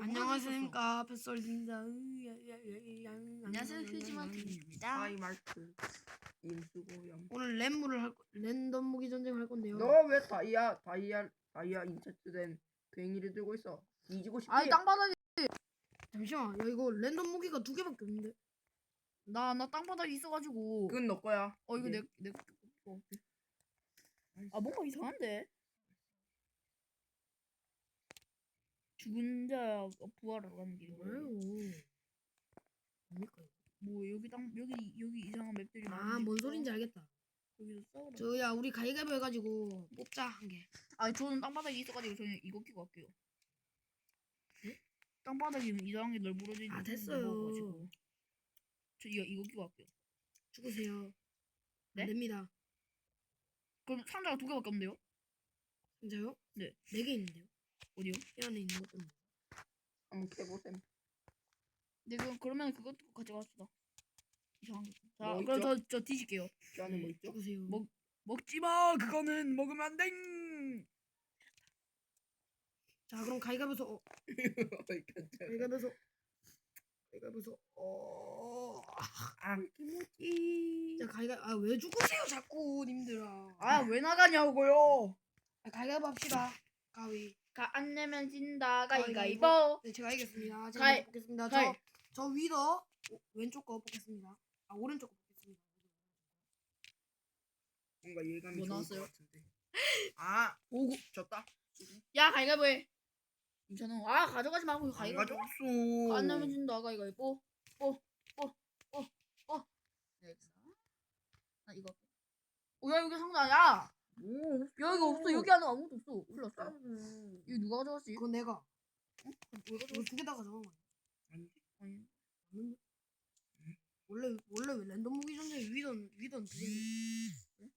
안녕하십니까 뱃솔입니다. 안녕하세요 휴지마트입니다. 하이 마이크 임수고형 오늘 랜무를 할 거- 랜덤 무기 전쟁을 할 건데요. 너 왜 다이아 다이아 다이아 인체트된 괭이를 들고 있어 뒤지고 싶지? 아니 땅바닥에 잠시만, 야 이거 랜덤 무기가 두 개밖에 없는데. 나 나 땅바닥에 있어가지고 그건 너 거야 어 이거 이제. 내내 어. 아 뭔가 이상한데 죽은 자 뭐예요? 뭡니까? 이거? 뭐 여기 땅 여기 여기 이상한 맵들이 아, 많으니까 뭔 소린지 알겠다. 여기서 싸우라 저야 우리 가위가위 해가지고 뽑자 한 개. 아니 저는 땅바닥에 있어가지고 저는 이거 끼고 갈게요 땅바닥이 이상하게 널브러져 있는 아, 됐어요. 저 이거 이거 끼고 갈게요 죽으세요. 네? 안 됩니다. 그럼 상자가 두 개밖에 없는데요? 진짜요? 네. 네 개 있는데요. 어디요? 이 안에 있는 것도. 한번 캐보셈 네, 그럼 그러면 그것도 가져갑시다. 이상한 거. 자, 뭐 그럼 있죠? 저, 저 뒤질게요. 그 안에 뭐 있죠? 죽으세요. 뭐- 먹지 마. 그거는 먹으면 안 돼. 자 그럼 가위가위에서 어, 어이. 가위가위에서 가위가위에서 어. 아 김치 자 가위가 아 왜 죽으세요 자꾸 님들아. 아, 왜 나가냐고요? 아, 가위가위 합시다. 가위. 가, 안 내면 진다. 가위가위보. 네, 제가 이겼습니다. 제가 가위. 뽑겠습니다. 가위. 저, 저 위더 오- 왼쪽 거 뽑겠습니다. 아, 오른쪽 거 뽑겠습니다. 뭔가 예감이 뭐 좋을 나왔어요? 것 같은데 아 오고. 졌다 야, 가위가위보 해. 괜찮아. 아, 가져가지 말고 안 가위가위보. 가져왔어 안 내면 진다. 가위가위보. 뽀, 뽀, 뽀, 뽀. 네, 나 이거. 어, 야, 여기 상자, 야! 뭐 야, 이거 없어. 여기 안에 아무것도 없어. 큰일 났어. 이거 누가 가져갔지? 그건 내가 왜 이거 가져갔지? 두개 다 가져간 거야. 아니 아니. 맞는데? 원래 원래 왜 랜덤 무기 전쟁 위던 위던 두 개인데.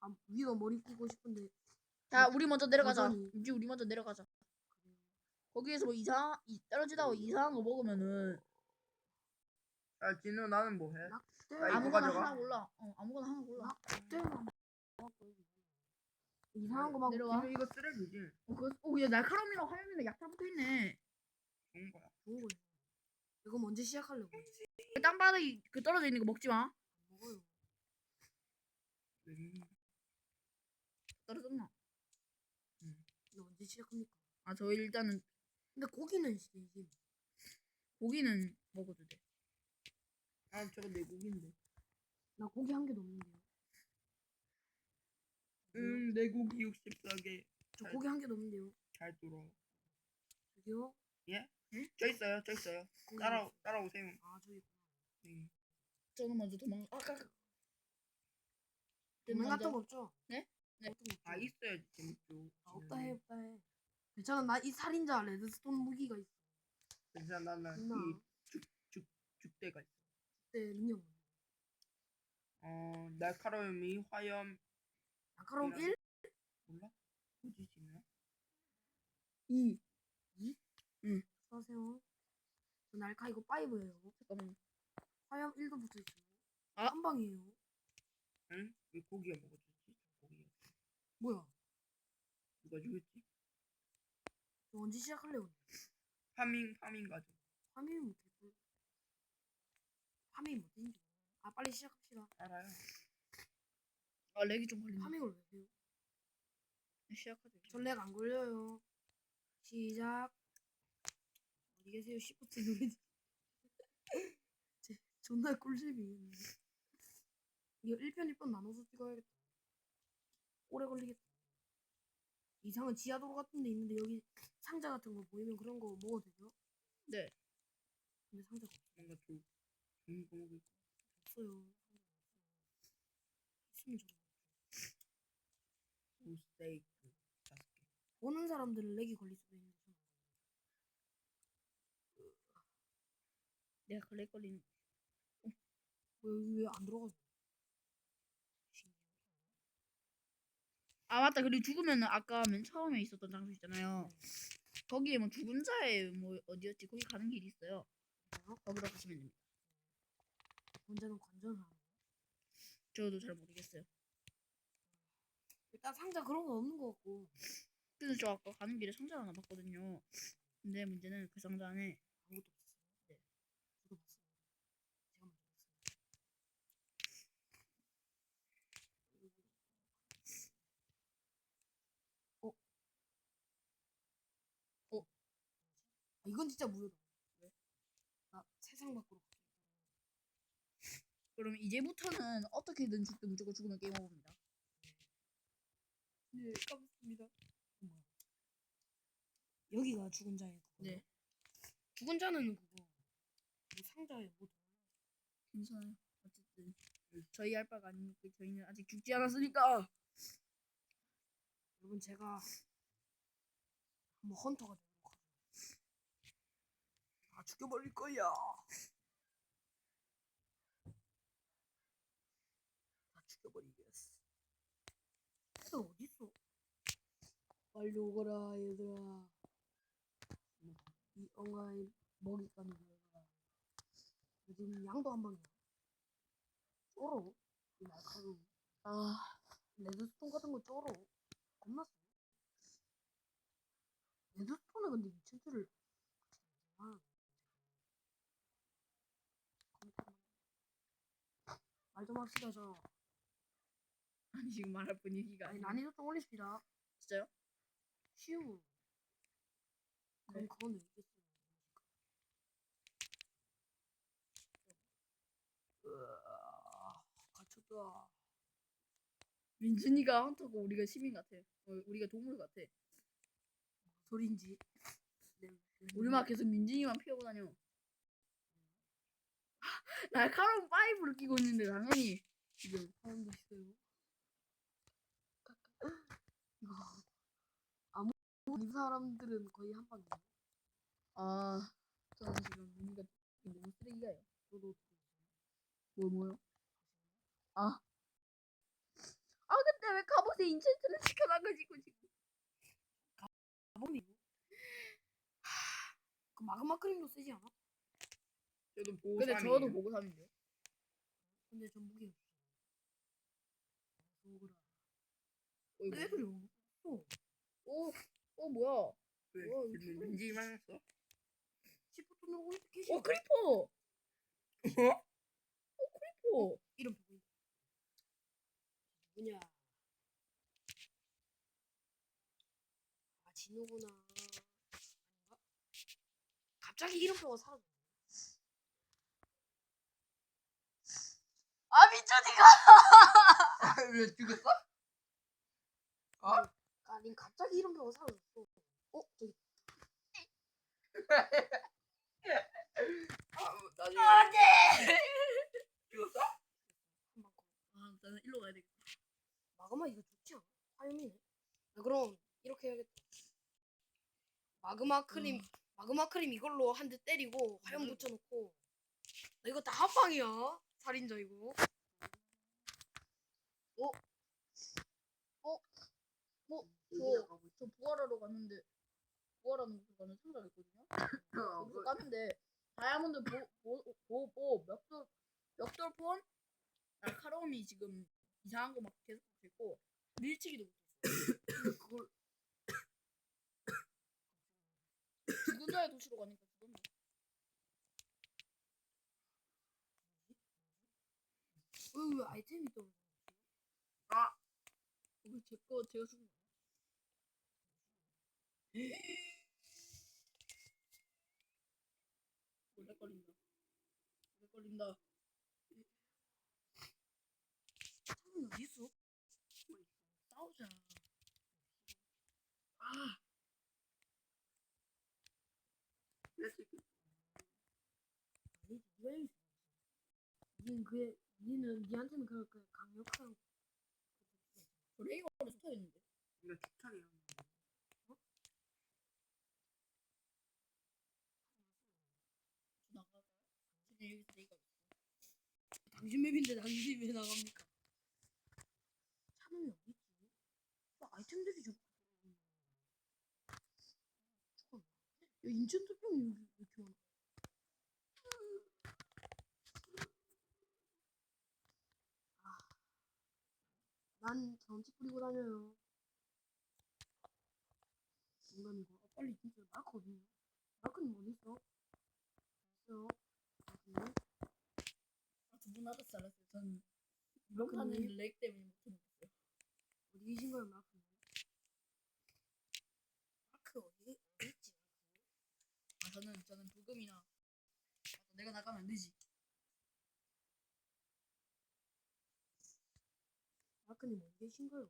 아, 위더 머리 끼고 싶은데 자, 우리 먼저 내려가자. 여전히. 이제 우리 먼저 내려가자. 거기에서 뭐 이상 이 떨어지다가 이상한 거 먹으면은 야 진우 나는 뭐해? 이거 아무거나 가져가. 하나 골라. 어, 아무거나 하나 골라. 낙대 이상한 거 막 내려와. 이거 쓰레기지 어, 그, 어, 야 날카로움이랑 화염이랑 약탈 붙어 있네. 좋은 거야 좋은 거예요. 이거 언제 시작하려고? 그 땅바닥에 그 떨어져 있는 거 먹지 마. 먹어요. 음, 떨어졌나? 이거 언제 시작합니까? 아, 저 일단은 근데 고기는 진짜 이게 고기는 먹어도 돼. 아 저거 내 고기인데 나 고기 한 개도 없는데요. 응내 고기 64개 저 고기 한 개도 없는데요. 잘 들어 저기요? 저 있어요 저 있어요 고기 따라. 따라오세요 아 저기 네. 저는 먼저 도망. 아, 까. 도면 같은 거 없죠? 네? 네. 같은 거 없죠? 아 있어야지 재밌죠 아, 없다 해 없다 해. 괜찮아 나 이 살인자 레드스톤 무기가 있어. 괜찮아 나는 있나? 이죽죽 죽대가 있어 그때 능력. 어 날카로움이 화염 아까럼 이런- 1, 몰라? 지금 2, 2? 응. 써세요. 저 날카 이거 5예요. 잠깐만. 화염 1도 붙어 있어요. 아. 한 방이에요. 응? 왜 고기가 먹어줬지? 고기 뭐야? 누가 죽였지? 저 언제 시작할래요? 파밍 파밍 가죠 화면이 못했고. 화면이 못했죠. 아 빨리 시작합시다. 알아요 아, 렉이 좀 걸린다. 파밍을 왜 해요? 시작하자. 전렉 안 걸려요. 시작. 어디 계세요? 시프트 누르지. 제 존나 꿀잼이겠는데. 이거 1편 1편 나눠서 찍어야겠다. 오래 걸리겠다. 이상한 지하도로 같은 데 있는데 여기 상자 같은 거 보이면 그런 거 먹어도 돼요? 네. 근데 상자가 뭔가 좀 좋은 거 먹을 없어요. 있으면 좋아. 고 스테이크 다섯 개. 보는 사람들은 렉이 걸릴 수도 있는데 저는 내가 그렉 걸리는. 왜왜 안 들어가죠? 아 맞다. 그리고 죽으면은 아까 맨 처음에 있었던 장소 있잖아요. 거기에 뭐 죽은 자의 뭐 어디였지? 거기 가는 길이 있어요. 거기로 가시면 됩니다. 언제는 관전을 하는 저도 잘 모르겠어요 일단 상자 그런 거 없는 거 같고 근데 저 아까 가는 길에 상자 하나 봤거든요 근데 문제는 그 상자 안에 아무것도 없었어요. 네. 저도 봤어요. 제가 먼저 봤어요. 어? 어? 아, 이건 진짜 무효다. 왜? 나 세상 밖으로 갔다. 그럼 이제부터는 어떻게든 죽든 무조건 죽으면 게임 오버입니다. 네, 까먹습니다. 여기가 죽은 자의 그거. 네. 죽은 자는 그거. 뭐 상자에 뭐 괜찮아요. 어쨌든 저희 할 바가 아니니까 저희는 아직 죽지 않았으니까. 여러분 제가 한번 헌터가 되도록 하죠. 다 죽여버릴 거야. 다 죽여버리 어디 있어? 빨리 오거라 얘들아. 이 엉아의 먹잇감이 되어라. 요즘 양도 한 방이야. 쫄어. 이 날카로운. 아, 레드스톤 같은 거 쩔어. 겁나 세. 레드스톤에 근데 미천줄을 아. 말좀 합시다 저. 아니 지금 말할 분위기가 아니 아니 난이도 좀 올립시다. 진짜요? 쉬우. 그럼 네. 그건 왜 있겠어. 으아, 갇혔다. 민준이가 헌터고 우리가 시민 같아. 어, 우리가 동물 같아. 소린지. 네, 우리만 계속 민준이만 피하고 다녀. 날카로운 파이브를 끼고 있는데 당연히 지금 사람도 있어요. 이거 아무 이 사람들은 거의 한 방이에요. 아 저는 지금 민이가 너무 쓰레기가요. 저도 뭐 뭐요? 아. 아 근데 왜 갑옷에 인챈트를 시켜놔가지고 지금 가범이. 그 마그마 크림도 쓰지 않아? 저도 보고 근데 저도 보고 사는데요. 근데 전 무기 없어. 속으라. 왜 그래? 어. 오, 어 뭐야? 왜? 와, 민- 이거 민지만 했어? 시프트는 오른쪽 캐시. 어 크리퍼. 어? 크리퍼. 이름 보고. 누구냐? 아 진우구나. 아닌가? 갑자기 이름표가 사라져. 아 미쳐니가. 왜 죽었어? 어? 아니 갑자기 이름표가 사라졌어. 어 저기. 아, 나중에 안돼. 죽었어? 한방 거. 아 나는 일로 가야 되겠다. 마그마 이거 좋지 않아? 화염이네. 아, 그럼 이렇게 해야겠다. 마그마 크림, 마그마 크림 이걸로 한 대 때리고 화염 음. 붙여놓고. 나 이거 다 합방이야. 살인자 이거. 저, 저 부활하러 갔는데 부활하는 곳에 가는 상자가 있거든요. 어, 거기서 까는데 다이아몬드 보보 보 멱돌 멱돌폰 날카로움이 지금 이상한 거 막 계속 있고 밀치기도 못했어. 그걸 죽은 자의 도시로 가니까 죽었네. 왜, 왜 아이템이 떨어져? 이거 제거 제가 죽은 거. 오래 걸린다. 오래 걸린다. 차는 어디 있어? 싸우자. 아, 왜? 니는 그게, 니는 니한테는 그, 그 강력한 브레이거를 붙어 있는데. 이거 축창이야. 나가. 여기 브레이거 있어. 당신 맵인데 당신이 왜 나갑니까? 차는 어디 있지? 나 아이템들이 좀 잠깐만. 야 병이 여기 왜 이렇게 많아? 아, 난 전체 뿌리고 다녀요. 뭔가 이거 아, 빨리 진짜 많거든요. 마크님 어디 있어? 있어요. 두분 알아서 잘했어요. 저는 그러네. 판은 렉 때문에 못했어요. 어디 계신 거예요, 마크님? 마크 어디 어디 있지? 아 저는 저는 불금이나 아, 내가 나가면 안 되지. 마크님 어디 계신 거예요?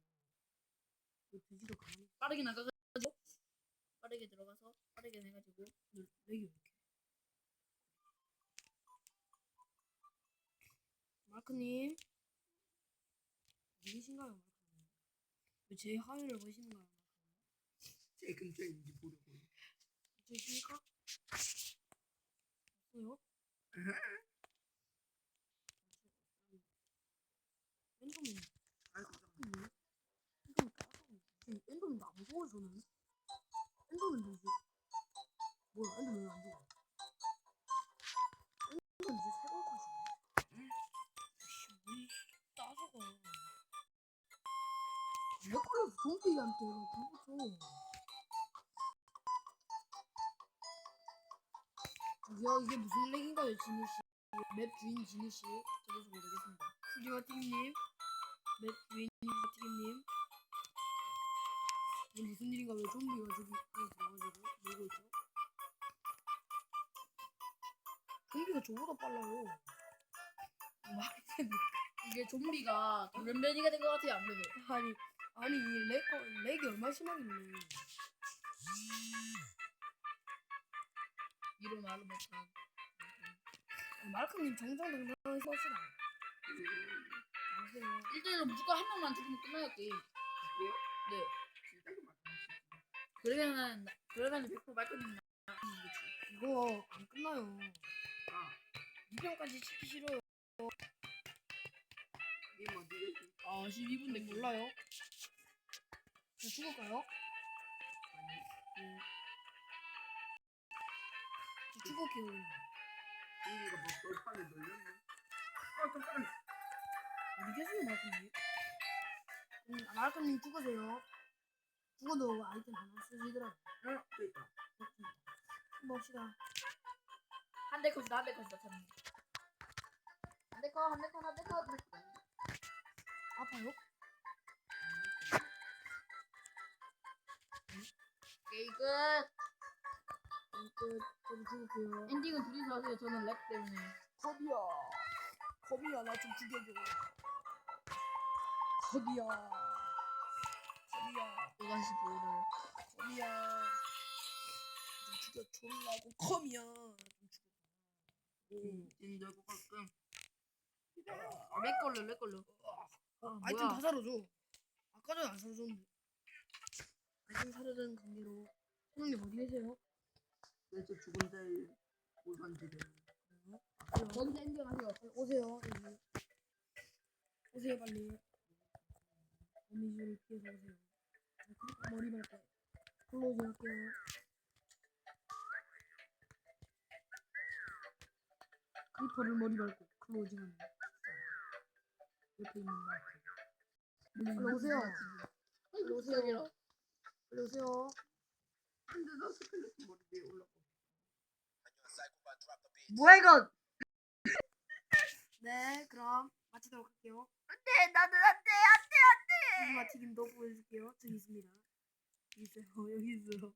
왜 가만히 있어? 빠르게 나가가지고 빠르게 들어가서 빠르게 해가지고 렉이 왜 이렇게? 마크님 어디 계신가요, 마크님? 왜제 화면을 보시는가요, 마크님? 제 근처에 있는지 보려고. 계십니까? 없어요? 엔더맨 아이고. 음, 엔더맨 안 무서워 저는. 엔더맨 뭐지? 뭐야 엔더맨 왜안 죽어? 좀비한테 불붙여. 저기요 이게 무슨 렉인가요 진우 씨? 맵 주인 진우 씨? 저도 잘 모르겠습니다. 튀김님, 맵 주인 튀김님. 이게 무슨 일인가 왜 좀비가 저기 안에 들어가지고 놀고 있죠? 좀비가 저보다 빨라요. 말이 이게 좀비가 돌연변이가 된 것 같아요 아무래도. 아니 아니 이 렉, 렉이 얼마나 심하길래? 이로 말을 못한. 아, 마르크님 정정 당당하게 써시다. 아세요? 1대1로 무조건 한 명만 죽으면 끝나요 게임. 그래요? 네. 그러면은 나- 그러면은 100% 말거든 나겠지. 이거 안 끝나요. 아, 2편까지 치기 싫어요. 님 어디 계시? 아 12분 근데 됐 몰라요. 저 죽을까요? 아니, 저 죽을게요. 우리가 뭐 돌판에 놀렸네. 아, 잠깐. 어디 계세요, 마르크님? 음, 마르크님 죽으세요. 죽어도 아이템 하나 쓰시더라고요. 어, 됐다. 맞습니다. 한번 봅시다. 한대 컷이다 한대 컷이다 참. 한대 컷, 한대 컷, 한대 컷. 아파요? 끝. 음, 끝. 엔딩은 둘이서 하세요. 저는 렉 때문에. 겁이야. 겁이야, 나 좀 죽여줘. 겁이야. 또다시 보호를. 겁이야. 좀 죽여줄라고 컴이야. 좀 죽여. 음, 진짜고 가끔. 아, 렉 걸려, 렉 걸려. 아, 아이템 뭐야? 다 사라져. 아까 전에 안 사라졌는데. 아이템 사라진 관계로. 선생님 어디 계세요? 그래서 죽은 자의 골반지를. 그래요? 거기서 엔딩 하세요. 빨리 오세요. 여기. 오세요 빨리. 거미줄을 피해서 오세요. 저 크리퍼 머리 밟고 클로징 할게요. 크리퍼를 머리 밟고 클로징하는 옆에 있는 마이크. 빨리 오세요. 빨리 오세요. 빨리 오세요. 근데 너 스켈레톤 머리 위에 올라가. 뭐야 이거? 네, 그럼 마치도록 할게요. 안돼, 나는 안돼. 마치김도 보여줄게요. 저기 있습니다. 여기 있어요. 여기 있어요.